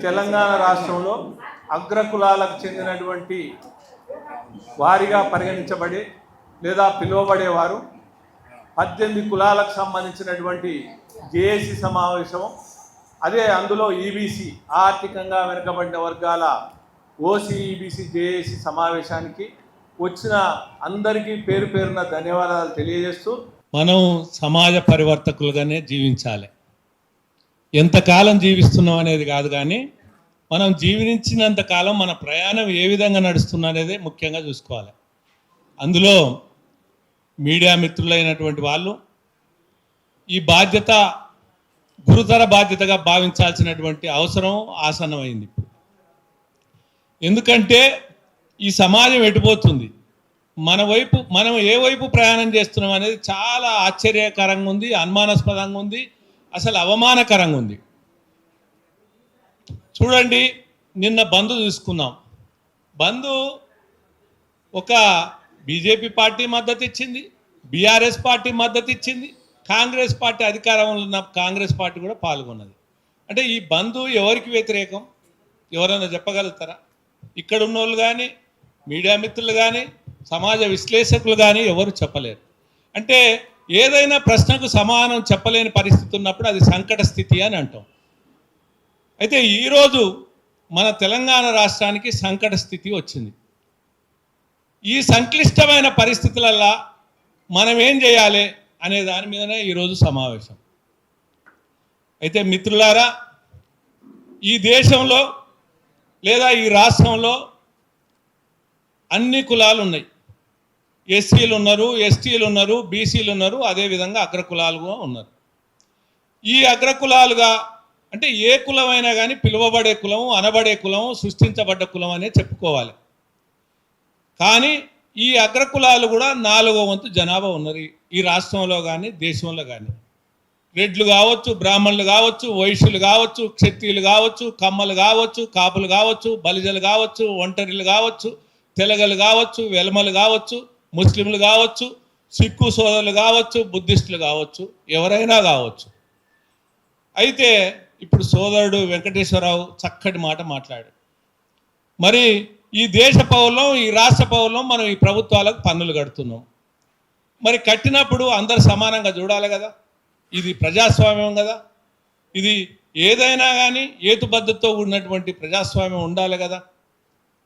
తెలంగాణ రాష్ట్రంలో అగ్రకులాలకు చెందినటువంటి వారిగా పరిగణించబడే లేదా పిలువబడేవారు పద్దెనిమిది కులాలకు సంబంధించినటువంటి జేఏసీ సమావేశం అదే అందులో ఈబీసీ ఆర్థికంగా వెనుకబడిన వర్గాల ఓసీ ఈబీసీ జేఏసీ సమావేశానికి వచ్చిన అందరికీ పేరు పేరున ధన్యవాదాలు తెలియజేస్తూ మనం సమాజ పరివర్తకులుగానే జీవించాలి. ఎంతకాలం జీవిస్తున్నాం అనేది కాదు కానీ మనం జీవించినంత కాలం మన ప్రయాణం ఏ విధంగా నడుస్తున్నా అనేది ముఖ్యంగా చూసుకోవాలి. అందులో మీడియా మిత్రులైనటువంటి వాళ్ళు ఈ బాధ్యత గురుతర బాధ్యతగా భావించాల్సినటువంటి అవసరం ఆసన్నమైంది ఎందుకంటే ఈ సమాజం ఎటుపోతుంది మన వైపు మనం ఏ వైపు ప్రయాణం చేస్తున్నాం అనేది చాలా ఆశ్చర్యకరంగా ఉంది అనుమానాస్పదంగా ఉంది. అసలు అవమానకరంగా ఉంది. చూడండి నిన్న బంధు చూసుకున్నాం బంధు ఒక బీజేపీ పార్టీ మద్దతు ఇచ్చింది బీఆర్ఎస్ పార్టీ మద్దతు ఇచ్చింది కాంగ్రెస్ పార్టీ అధికారంలో ఉన్న కాంగ్రెస్ పార్టీ కూడా పాల్గొన్నది. అంటే ఈ బంధు ఎవరికి వ్యతిరేకం? ఎవరైనా చెప్పగలుగుతారా? ఇక్కడ ఉన్న వాళ్ళు కానీ మీడియా మిత్రులు కానీ సమాజ విశ్లేషకులు కానీ ఎవరు చెప్పలేరు. అంటే ఏదైనా ప్రశ్నకు సమానం చెప్పలేని పరిస్థితి ఉన్నప్పుడు అది సంకట స్థితి అని అంటాం. అయితే ఈరోజు మన తెలంగాణ రాష్ట్రానికి సంకట స్థితి వచ్చింది. ఈ సంక్లిష్టమైన పరిస్థితులల్లా మనం ఏం చేయాలి అనే దాని మీదనే ఈరోజు సమావేశం. అయితే మిత్రులారా ఈ దేశంలో లేదా ఈ రాష్ట్రంలో అన్ని కులాలు ఉన్నాయి. ఎస్సీలు ఉన్నారు ఎస్టీలు ఉన్నారు బీసీలు ఉన్నారు అదేవిధంగా అగ్రకులాలుగా ఉన్నారు. ఈ అగ్రకులాలుగా అంటే ఏ కులమైనా కానీ పిలువబడే కులం అనబడే కులం సృష్టించబడ్డ కులం అనే చెప్పుకోవాలి. కానీ ఈ అగ్రకులాలు కూడా నాలుగో వంతు జనాభా ఉన్నారు ఈ- ఈ రాష్ట్రంలో కానీ దేశంలో కానీ రెడ్లు కావచ్చు బ్రాహ్మణులు కావచ్చు వైశ్యులు కావచ్చు క్షత్రియులు కావచ్చు కమ్మలు కావచ్చు కాపులు కావచ్చు బలిజలు కావచ్చు ఒంటరిలు కావచ్చు తెలగలు కావచ్చు వెలమలు కావచ్చు ముస్లింలు కావచ్చు సిక్కు సోదరులు కావచ్చు బుద్ధిస్టులు కావచ్చు ఎవరైనా కావచ్చు. అయితే ఇప్పుడు సోదరుడు వెంకటేశ్వరరావు చక్కటి మాట మాట్లాడు మరి ఈ దేశ పౌరులం ఈ రాష్ట్ర పౌరులం మనం ఈ ప్రభుత్వాలకు పన్నులు కడుతున్నాం. మరి కట్టినప్పుడు అందరు సమానంగా చూడాలి కదా. ఇది ప్రజాస్వామ్యం కదా. ఇది ఏదైనా కానీ ఏతుబద్ధతో కూడినటువంటి ప్రజాస్వామ్యం ఉండాలి కదా.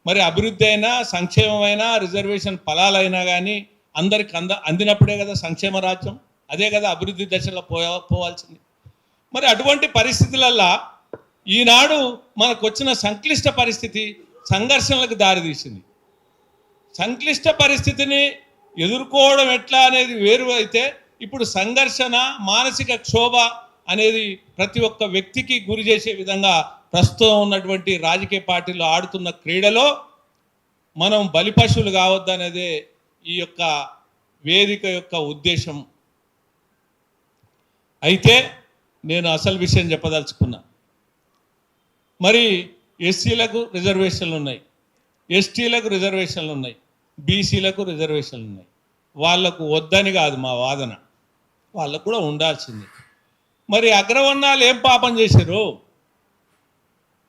మరి అభివృద్ధి అయినా సంక్షేమమైనా రిజర్వేషన్ ఫలాలైనా కానీ అందరికి అంద అందినప్పుడే కదా సంక్షేమ రాజ్యం. అదే కదా అభివృద్ధి దశలో పోయా పోవాల్సింది. మరి అటువంటి పరిస్థితులల్లో ఈనాడు మనకు వచ్చిన సంక్లిష్ట పరిస్థితి సంఘర్షణలకు దారితీసింది. సంక్లిష్ట పరిస్థితిని ఎదుర్కోవడం ఎట్లా అనేది వేరు అయితే ఇప్పుడు సంఘర్షణ మానసిక క్షోభ అనేది ప్రతి ఒక్క వ్యక్తికి గురి చేసే విధంగా ప్రస్తుతం ఉన్నటువంటి రాజకీయ పార్టీలు ఆడుతున్న క్రీడలో మనం బలిపశువులు కావద్దనేదే ఈ యొక్క వేదిక యొక్క ఉద్దేశం. అయితే నేను అసలు విషయం చెప్పదలుచుకున్నా. మరి ఎస్సీలకు రిజర్వేషన్లు ఉన్నాయి. ఎస్టీలకు రిజర్వేషన్లు ఉన్నాయి. బీసీలకు రిజర్వేషన్లు ఉన్నాయి. వాళ్ళకు వద్దని కాదు మా వాదన. వాళ్ళకు కూడా ఉండాల్సింది. మరి అగ్రవర్ణాలు ఏం పాపం చేశారు?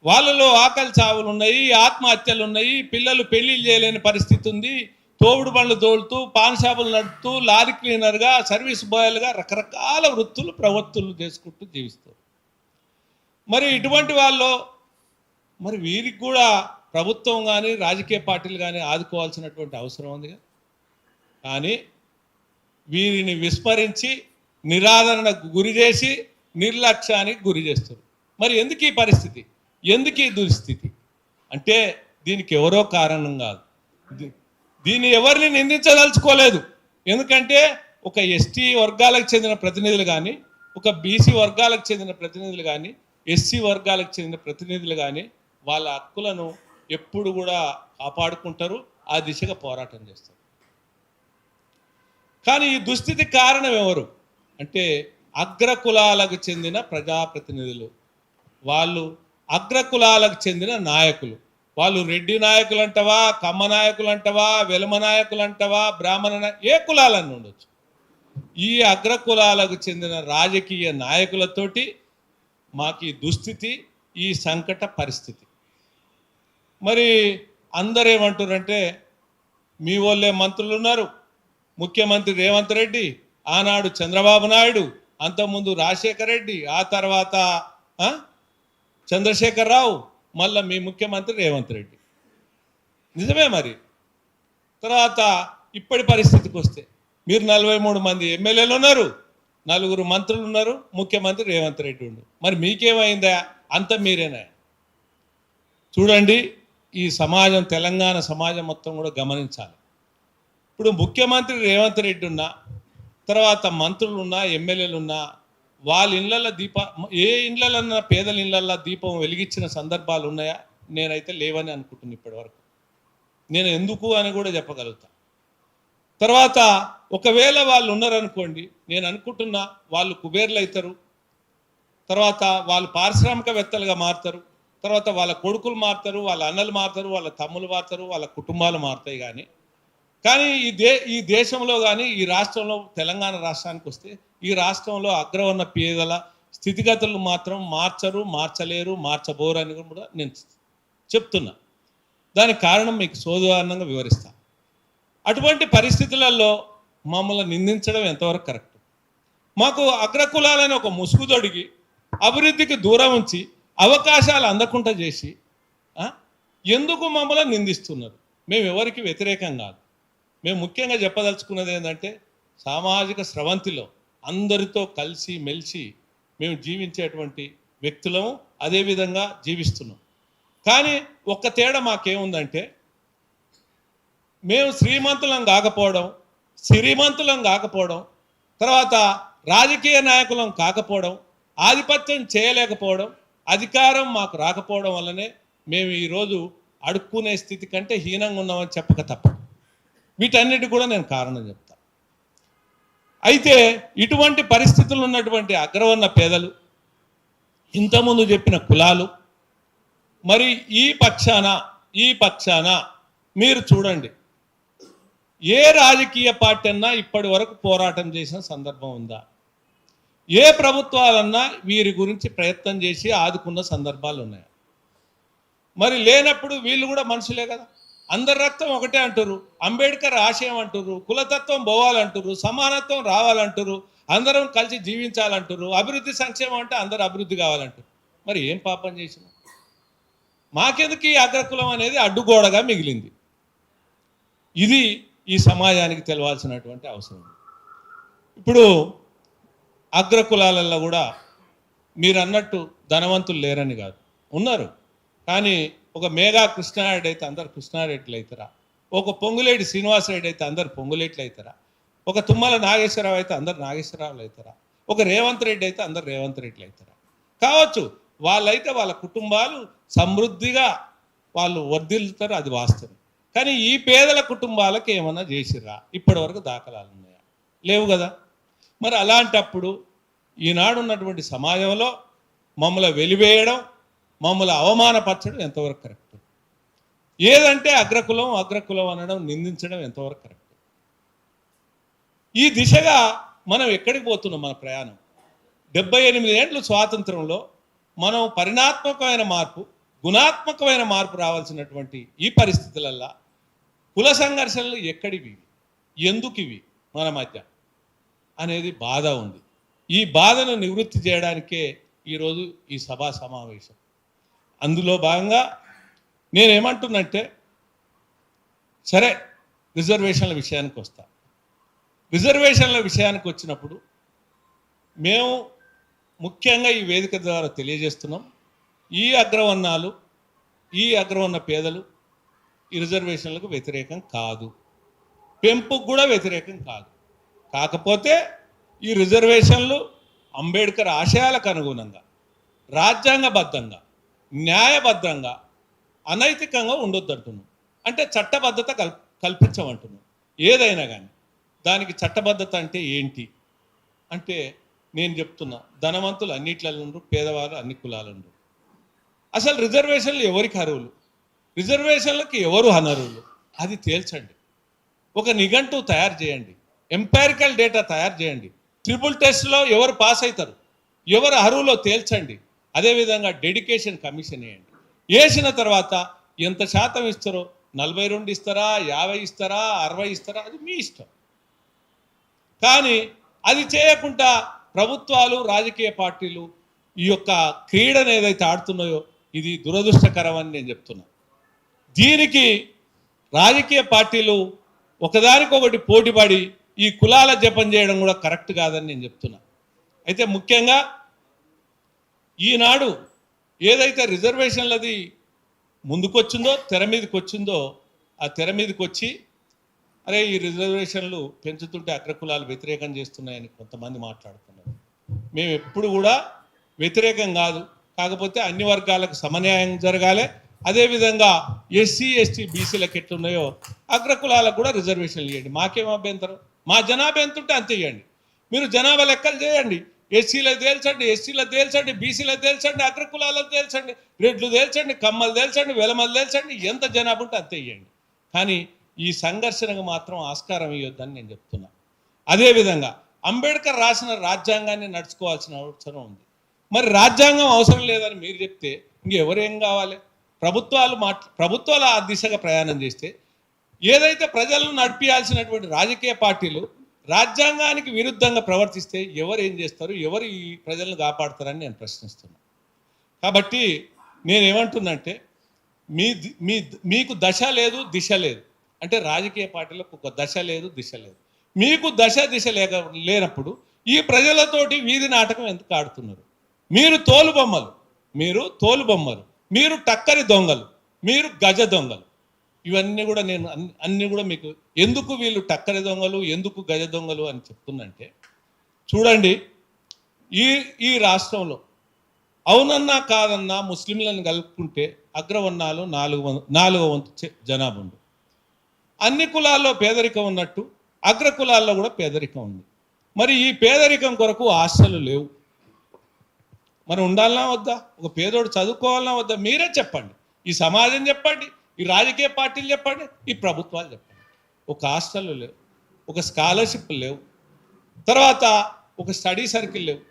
వాళ్ళలో ఆకలి చావులు ఉన్నాయి ఆత్మహత్యలు ఉన్నాయి పిల్లలు పెళ్ళి చేయలేని పరిస్థితి ఉంది. తోవుడు బండ్లు తోలుతూ పాన్ షాపులు నడుపుతూ లారీ క్లీనర్గా సర్వీస్ బాయ్లుగా రకరకాల వృత్తులు ప్రవృత్తులు చేసుకుంటూ జీవిస్తారు. మరి ఇటువంటి వాళ్ళు మరి వీరికి కూడా ప్రభుత్వం కానీ రాజకీయ పార్టీలు కానీ ఆదుకోవాల్సినటువంటి అవసరం ఉందిగా కానీ వీరిని విస్మరించి నిరాదరణకు గురి చేసి నిర్లక్ష్యానికి గురి చేస్తారు. మరి ఎందుకు ఈ పరిస్థితి? ఎందుకు ఈ దుస్థితి? అంటే దీనికి ఎవరో కారణం కాదు. దీన్ని ఎవరిని నిందించదలుచుకోలేదు. ఎందుకంటే ఒక ఎస్టీ వర్గాలకు చెందిన ప్రతినిధులు కానీ ఒక బీసీ వర్గాలకు చెందిన ప్రతినిధులు కానీ ఎస్సీ వర్గాలకు చెందిన ప్రతినిధులు కానీ వాళ్ళ హక్కులను ఎప్పుడు కూడా కాపాడుకుంటారు ఆ దిశగా పోరాటం చేస్తారు. కానీ ఈ దుస్థితి కారణం ఎవరు? అంటే అగ్రకులాలకు చెందిన ప్రజాప్రతినిధులు. వాళ్ళు అగ్రకులాలకు చెందిన నాయకులు. వాళ్ళు రెడ్డి నాయకులు అంటవా కమ్మ నాయకులు అంటవా వెలమ నాయకులు అంటవా బ్రాహ్మణ ఏ కులాలన్నీ ఉండొచ్చు. ఈ అగ్రకులాలకు చెందిన రాజకీయ నాయకులతోటి మాకు ఈ దుస్థితి ఈ సంకట పరిస్థితి. మరి అందరు ఏమంటారంటే మీ వాళ్ళే మంత్రులు ఉన్నారు ముఖ్యమంత్రి రేవంత్ రెడ్డి ఆనాడు చంద్రబాబు నాయుడు అంతకుముందు రాజశేఖర్ రెడ్డి ఆ తర్వాత చంద్రశేఖరరావు చంద్రశేఖర్ రావు మళ్ళా మీ ముఖ్యమంత్రి రేవంత్ రెడ్డి. నిజమే మరి. తర్వాత ఇప్పటి పరిస్థితికి వస్తే మీరు నలభై మూడు మంది ఎమ్మెల్యేలు ఉన్నారు నలుగురు మంత్రులు ఉన్నారు ముఖ్యమంత్రి రేవంత్ రెడ్డి ఉండు. మరి మీకేమైందా? అంత మీరేనా? చూడండి ఈ సమాజం తెలంగాణ సమాజం మొత్తం కూడా గమనించాలి. ఇప్పుడు ముఖ్యమంత్రి రేవంత్ రెడ్డి ఉన్నా తర్వాత మంత్రులు ఉన్నా ఎమ్మెల్యేలు ఉన్నా వాళ్ళ ఇళ్ళల్లో దీప ఏ ఇళ్ళలన్నా పేదల ఇళ్ళల్లో దీపం వెలిగించిన సందర్భాలు ఉన్నాయా? నేనైతే లేవని అనుకుంటున్నాను ఇప్పటివరకు. నేను ఎందుకు అని కూడా చెప్పగలుగుతా. తర్వాత ఒకవేళ వాళ్ళు ఉన్నారనుకోండి నేను అనుకుంటున్నా వాళ్ళు కుబేర్లు అవుతారు. తర్వాత వాళ్ళు పారిశ్రామికవేత్తలుగా మారుతారు. తర్వాత వాళ్ళ కొడుకులు మారుతారు వాళ్ళ అన్నలు మారుతారు వాళ్ళ తమ్ములు మారుతారు వాళ్ళ కుటుంబాలు మారుతాయి కానీ కానీ ఈ దే ఈ దేశంలో కానీ ఈ రాష్ట్రంలో తెలంగాణ రాష్ట్రానికి వస్తే ఈ రాష్ట్రంలో అగ్ర ఉన్న పేదల స్థితిగతులు మాత్రం మార్చరు మార్చలేరు మార్చబోరు అని కూడా నేను చెప్తున్నా. దానికి కారణం మీకు సోదారణంగా వివరిస్తా. అటువంటి పరిస్థితులలో మమ్మల్ని నిందించడం ఎంతవరకు కరెక్ట్? మాకు అగ్రకులాలని ఒక ముసుగు తొడిగి అభివృద్ధికి దూరం ఉంచి అవకాశాలు అందకుండా చేసి ఎందుకు మమ్మల్ని నిందిస్తున్నారు? మేము ఎవరికి వ్యతిరేకం కాదు. మేము ముఖ్యంగా చెప్పదలుచుకున్నది ఏంటంటే సామాజిక స్రవంతిలో అందరితో కలిసి మెలిసి మేము జీవించేటువంటి వ్యక్తులము అదేవిధంగా జీవిస్తున్నాం. కానీ ఒక్క తేడా మాకేముందంటే మేము శ్రీమంతులం కాకపోవడం శ్రీమంతులం కాకపోవడం తర్వాత రాజకీయ నాయకులం కాకపోవడం ఆధిపత్యం చేయలేకపోవడం అధికారం మాకు రాకపోవడం వల్లనే మేము ఈరోజు అడుక్కునే స్థితి కంటే హీనంగా ఉన్నామని చెప్పక తప్ప వీటన్నిటి కూడా నేను కారణం చెప్పాను అయితే ఇటువంటి పరిస్థితులు ఉన్నటువంటి అగ్రవర్ణ పేదలు ఇంతకుముందు చెప్పిన కులాలు మరి ఈ పక్షాన ఈ పక్షాన మీరు చూడండి ఏ రాజకీయ పార్టీ అన్నా ఇప్పటి వరకు పోరాటం చేసిన సందర్భం ఉందా? ఏ ప్రభుత్వాలన్నా వీరి గురించి ప్రయత్నం చేసి ఆదుకున్న సందర్భాలు ఉన్నాయా? మరి లేనప్పుడు వీళ్ళు కూడా మనుషులే కదా. అందరి రక్తం ఒకటే అంటారు అంబేద్కర్ ఆశయం అంటారు కులతత్వం పోవాలంటారు సమానత్వం రావాలంటారు అందరం కలిసి జీవించాలంటారు అభివృద్ధి సంక్షేమం అంటే అందరు అభివృద్ధి కావాలంటారు మరి ఏం పాపం చేసిన? మాకెందుకు ఈ అగ్రకులం అనేది అడ్డుగోడగా మిగిలింది? ఇది ఈ సమాజానికి తెలవాల్సినటువంటి అవసరం. ఇప్పుడు అగ్రకులాలలో కూడా మీరు అన్నట్టు ధనవంతులు లేరని కాదు. ఉన్నారు. కానీ ఒక మేఘా కృష్ణారెడ్డి అయితే అందరు కృష్ణారెడ్డిలు అవుతారా ఒక పొంగులేటి శ్రీనివాసరెడ్డి అయితే అందరు పొంగులేట్లు అవుతారా ఒక తుమ్మల నాగేశ్వరరావు అయితే అందరు నాగేశ్వరరావులు అవుతారా ఒక రేవంత్ రెడ్డి అయితే అందరు రేవంత్ రెడ్డిలు అవుతారా కావచ్చు వాళ్ళైతే వాళ్ళ కుటుంబాలు సమృద్ధిగా వాళ్ళు వర్ధిల్లుతారు అది వాస్తవం. కానీ ఈ పేదల కుటుంబాలకు ఏమన్నా చేసిర్రా? ఇప్పటి వరకు దాఖలాలు ఉన్నాయా లేవు కదా. మరి అలాంటప్పుడు ఈనాడు ఉన్నటువంటి సమాజంలో మమ్మల్ని వెలివేయడం మమ్మల్ని అవమానపరచడం ఎంతవరకు కరెక్ట్? ఏదంటే అగ్రకులం అగ్రకులం అనడం నిందించడం ఎంతవరకు కరెక్ట్? ఈ దిశగా మనం ఎక్కడికి పోతున్నాం మన ప్రయాణం? డెబ్బై ఎనిమిది ఏండ్లు స్వాతంత్రంలో మనం పరిణాత్మకమైన మార్పు గుణాత్మకమైన మార్పు రావాల్సినటువంటి ఈ పరిస్థితులల్లో కుల సంఘర్షణలు ఎక్కడివి? ఎందుకు ఇవి మన మధ్య? అనేది బాధ ఉంది. ఈ బాధను నివృత్తి చేయడానికే ఈరోజు ఈ సభా సమావేశం. అందులో భాగంగా నేనేమంటున్నంటే సరే రిజర్వేషన్ల విషయానికి వస్తా. రిజర్వేషన్ల విషయానికి వచ్చినప్పుడు మేము ముఖ్యంగా ఈ వేదిక ద్వారా తెలియజేస్తున్నాం ఈ అగ్రవర్ణాలు ఈ అగ్రవర్ణ పేదలు ఈ రిజర్వేషన్లకు వ్యతిరేకం కాదు. పెంపుకు కూడా వ్యతిరేకం కాదు. కాకపోతే ఈ రిజర్వేషన్లు అంబేద్కర్ ఆశయాలకు అనుగుణంగా రాజ్యాంగబద్ధంగా న్యాయబద్ధంగా అనైతికంగా ఉండొద్దు అంటున్నాం. అంటే చట్టబద్ధత కల్ కల్పించమంటున్నాం. ఏదైనా కానీ దానికి చట్టబద్ధత అంటే ఏంటి? అంటే నేను చెప్తున్నా ధనవంతులు అన్నిట్లలో పేదవారు అన్ని కులాలు అసలు రిజర్వేషన్లు ఎవరికి అర్హులు? రిజర్వేషన్లకి ఎవరు అనర్హులు? అది తేల్చండి. ఒక నిఘంటు తయారు చేయండి. ఎంపారికల్ డేటా తయారు చేయండి. ట్రిపుల్ టెస్ట్లో ఎవరు పాస్ అవుతారు ఎవరు అర్హులో తేల్చండి. అదేవిధంగా డెడికేషన్ కమిషన్ వేయండి. వేసిన తర్వాత ఎంత శాతం ఇస్తారో? నలభై రెండు ఇస్తారా? యాభై ఇస్తారా? అరవై ఇస్తారా? అది మీ ఇష్టం. కానీ అది చేయకుండా ప్రభుత్వాలు రాజకీయ పార్టీలు ఈ యొక్క క్రీడను ఏదైతే ఆడుతున్నాయో ఇది దురదృష్టకరం అని నేను చెప్తున్నా. దీనికి రాజకీయ పార్టీలు ఒకదానికొకటి పోటీపడి ఈ కులాల జపం చేయడం కూడా కరెక్ట్ కాదని నేను చెప్తున్నా. అయితే ముఖ్యంగా ఈనాడు ఏదైతే రిజర్వేషన్లది ముందుకొచ్చిందో తెర మీదకి వచ్చిందో ఆ తెర మీదకి వచ్చి అరే ఈ రిజర్వేషన్లు పెంచుతుంటే అగ్రకులాలు వ్యతిరేకం చేస్తున్నాయని కొంతమంది మాట్లాడుతున్నారు. మేము ఎప్పుడు కూడా వ్యతిరేకం కాదు. కాకపోతే అన్ని వర్గాలకు సమన్యాయం జరగాలి. అదేవిధంగా ఎస్సీ ఎస్టీ బీసీలకు ఎట్లున్నాయో అగ్రకులాలకు కూడా రిజర్వేషన్లు ఇవ్వండి మాకేం అభ్యంతరం? మా జనాభా ఎంత ఉంటే అంత ఇవ్వండి మీరు జనాభా లెక్కలు చేయండి. ఎస్సీలకు తేల్చండి ఎస్సీలకు తేల్చండి బీసీలకు తేల్చండి అగ్రకులాలకు తేల్చండి రెడ్లు తేల్చండి కమ్మలు తేల్చండి వెలమలు తేల్చండి ఎంత జనాభా ఉంటే అంత ఇవ్వండి కానీ ఈ సంఘర్షణకు మాత్రం ఆస్కారం ఇవ్వద్దని నేను చెప్తున్నా. అదేవిధంగా అంబేద్కర్ రాసిన రాజ్యాంగాన్ని నడుచుకోవాల్సిన అవసరం ఉంది. మరి రాజ్యాంగం అవసరం లేదని మీరు చెప్తే ఇంకెవరేం కావాలి? ప్రభుత్వాలు మాట్ ప్రభుత్వాలు ఆ దిశగా ప్రయాణం చేస్తే ఏదైతే ప్రజలను నడిపించాల్సినటువంటి రాజకీయ పార్టీలు రాజ్యాంగానికి విరుద్ధంగా ప్రవర్తిస్తే ఎవరు ఏం చేస్తారు? ఎవరు ఈ ప్రజలను కాపాడతారని నేను ప్రశ్నిస్తున్నాను కాబట్టి నేనేమంటున్నంటే మీ ది- మీ మీకు దశ లేదు దిశ లేదు. అంటే రాజకీయ పార్టీలకు ఒక దశ లేదు దిశ లేదు. మీకు దశ దిశ లేక లేనప్పుడు ఈ ప్రజలతోటి వీధి నాటకం ఎందుకు ఆడుతున్నారు? మీరు తోలు బొమ్మలు. మీరు తోలు బొమ్మలు. మీరు టక్కరి దొంగలు. మీరు గజ దొంగలు. ఇవన్నీ కూడా నేను అన్ని కూడా మీకు ఎందుకు వీళ్ళు టక్కరి దొంగలు ఎందుకు గజ దొంగలు అని చెప్తుందంటే చూడండి ఈ ఈ రాష్ట్రంలో అవునన్నా కాదన్నా ముస్లింలను కలుపుకుంటే అగ్రవర్ణాలు నాలుగు వం- నాలుగో వంతు జనాభా ఉంది. అన్ని కులాల్లో పేదరికం ఉన్నట్టు అగ్ర కులాల్లో కూడా పేదరికం ఉంది. మరి ఈ పేదరికం కొరకు ఆశలు లేవు. మరి ఉండాలనా వద్దా? ఒక పేదోడు చదువుకోవాలన్నా వద్దా? మీరే చెప్పండి. ఈ సమాజం చెప్పండి. ఈ రాజకీయ పార్టీలు చెప్పండి ఈ ప్రభుత్వాలు చెప్పండి. ఒక హాస్టల్ లేవు ఒక స్కాలర్షిప్ లేవు తర్వాత ఒక స్టడీ సర్కిల్ లేవు.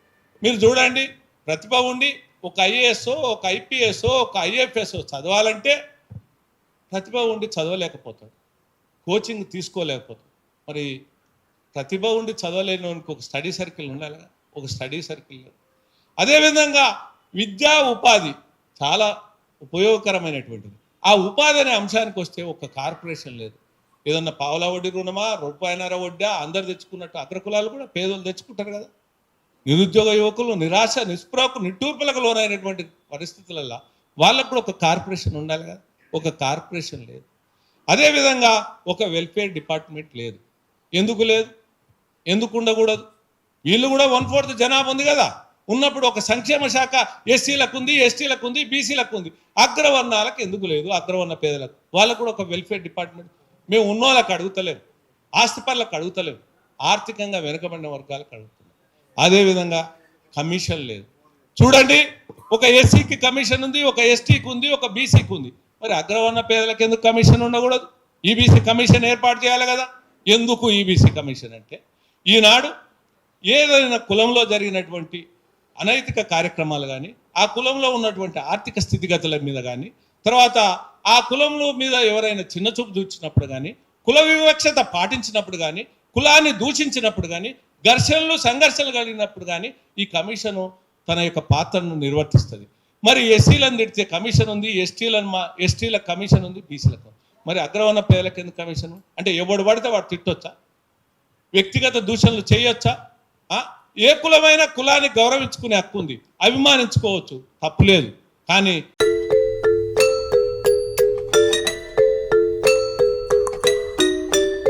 మీరు చూడండి ప్రతిభ ఉండి ఒక ఐఏఎస్ ఒక ఐపీఎస్ ఒక ఐఎఫ్ఎస్ చదవాలంటే ప్రతిభ ఉండి చదవలేకపోతాడు కోచింగ్ తీసుకోలేకపోతాడు మరి ప్రతిభ ఉండి చదవలేని ఒక స్టడీ సర్కిల్ ఉండాలి ఒక స్టడీ సర్కిల్ లేదు అదేవిధంగా విద్యా ఉపాధి చాలా ఉపయోగకరమైనటువంటిది. ఆ ఉపాధి అనే అంశానికి వస్తే ఒక కార్పొరేషన్ లేదు. ఏదన్నా పావుల వడ్డీ రుణమా రూపాయన్నర వడ్డా అందరు తెచ్చుకున్నట్టు అగ్రకులాలు కూడా పేదలు తెచ్చుకుంటారు కదా. నిరుద్యోగ యువకులు నిరాశ నిస్పృహకు నిట్టూర్పులకు లోనైనటువంటి పరిస్థితులలో వాళ్ళకు కూడా ఒక కార్పొరేషన్ ఉండాలి కదా. ఒక కార్పొరేషన్ లేదు. అదేవిధంగా ఒక వెల్ఫేర్ డిపార్ట్మెంట్ లేదు. ఎందుకు లేదు? ఎందుకు ఉండకూడదు? వీళ్ళు కూడా వన్ ఫోర్త్ జనాభా ఉంది కదా. ఉన్నప్పుడు ఒక సంక్షేమ శాఖ ఎస్సీలకు ఉంది ఎస్టీలకు ఉంది బీసీలకు ఉంది. అగ్రవర్ణాలకు ఎందుకు లేదు? అగ్రవర్ణ పేదలకు. వాళ్ళకు కూడా ఒక వెల్ఫేర్ డిపార్ట్మెంట్ మేము ఉన్నోళ్ళకి అడుగుతలేము ఆస్తిపరులకు అడుగుతలేము ఆర్థికంగా వెనుకబడిన వర్గాలకు అడుగుతున్నాం అదేవిధంగా కమిషన్ లేదు. చూడండి ఒక ఎస్సీకి కమిషన్ ఉంది ఒక ఎస్టీకి ఉంది ఒక బీసీకి ఉంది. మరి అగ్రవర్ణ పేదలకు ఎందుకు కమిషన్ ఉండకూడదు? ఈబీసీ కమిషన్ ఏర్పాటు చేయాలి కదా. ఎందుకు ఈబీసీ కమిషన్ అంటే? ఈనాడు ఏదైనా కులంలో జరిగినటువంటి అనైతిక కార్యక్రమాలు కానీ ఆ కులంలో ఉన్నటువంటి ఆర్థిక స్థితిగతుల మీద కానీ తర్వాత ఆ కులంలో మీద ఎవరైనా చిన్న చూపు చూచినప్పుడు కానీ కుల వివక్షత పాటించినప్పుడు కానీ కులాన్ని దూషించినప్పుడు కానీ ఘర్షణలు సంఘర్షణలు కలిగినప్పుడు కానీ ఈ కమిషను తన యొక్క పాత్రను నిర్వర్తిస్తుంది. మరి ఎస్సీలను తిడితే కమిషన్ ఉంది ఎస్టీలను మా ఎస్టీల కమిషన్ ఉంది బీసీలకు. మరి అగ్రవర్ణ పేదలకు ఎందుకు కమిషన్? అంటే ఎవడు పడితే వాడు తిట్టొచ్చా? వ్యక్తిగత దూషణలు చేయొచ్చా? ఏ కులమైన కులాన్ని గౌరవించుకునే హక్కు ఉంది. అభిమానించుకోవచ్చు. తప్పులేదు కానీ